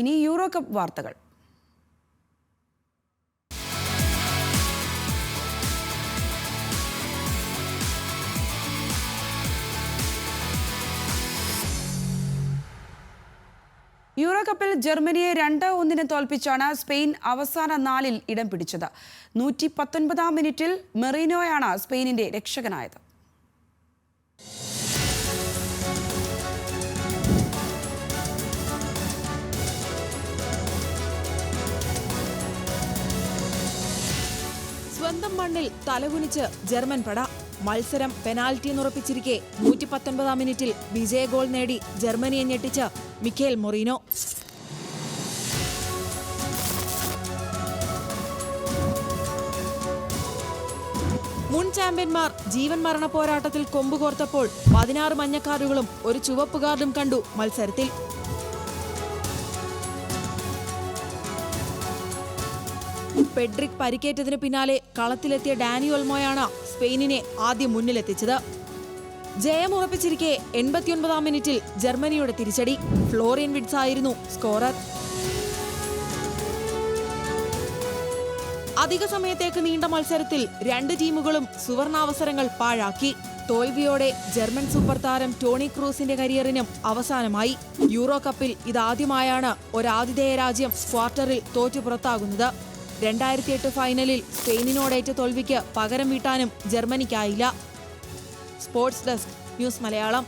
ഇനി euro cup വാർത്തകൾ. Euro കപ്പിൽ ജർമ്മനിയെ രണ്ട് ഒന്നിന് തോൽപ്പിച്ചാണ് സ്പെയിൻ അവസാന നാലിൽ ഇടം പിടിച്ചത്. നൂറ്റി പത്തൊൻപതാം മിനിറ്റിൽ മെറീനോയാണ് സ്പെയിനിന്റെ രക്ഷകനായത്. സ്വന്തം മണ്ണിൽ തലകുനിച്ച് ജർമ്മൻ പട. മത്സരം പെനാൽറ്റി എന്നുറപ്പിച്ചിരിക്കെ നൂറ്റി പത്തൊൻപതാം മിനിറ്റിൽ വിജയ ഗോൾ നേടി ജർമ്മനിയെ ഞെട്ടിച്ച് മിഖേൽ മൊറീനോ. മുൻ ചാമ്പ്യന്മാർ ജീവൻ മരണ പോരാട്ടത്തിൽ കൊമ്പുകോർത്തപ്പോൾ പതിനാറ് മഞ്ഞക്കാരുകളും ഒരു ചുവപ്പ് കാർഡും കണ്ടു മത്സരത്തിൽ. പെഡ്രിക് പരിക്കേറ്റതിന് പിന്നാലെ കളത്തിലെത്തിയ ഡാനി ഒൽമോയാണ് സ്പെയിനിനെ ആദ്യം മുന്നിലെത്തിച്ചത്. ജയമുറപ്പിച്ചിരിക്കെ എൺപത്തിയൊൻപതാം മിനിറ്റിൽ ജർമ്മനിയുടെ തിരിച്ചടി. ഫ്ലോറിയൻ വിഡ്സ് ആയിരുന്നു സ്കോറർ. അധിക സമയത്തേക്ക് നീണ്ട മത്സരത്തിൽ രണ്ട് ടീമുകളും സുവർണാവസരങ്ങൾ പാഴാക്കി. തോൽവിയോടെ ജർമ്മൻ സൂപ്പർ താരം ടോണി ക്രൂസിന്റെ കരിയറിനും അവസാനമായി. യൂറോ കപ്പിൽ ഇതാദ്യമായാണ് ഒരാതിഥേയ രാജ്യം ക്വാർട്ടറിൽ തോറ്റു പുറത്താകുന്നത്. രണ്ടായിരത്തി എട്ട് ഫൈനലിൽ സ്പെയിനിനോടേറ്റ തോൽവിക്ക് പകരം വീട്ടാനും ജർമ്മനിക്കായില്ല. Sports desk news Malayalam.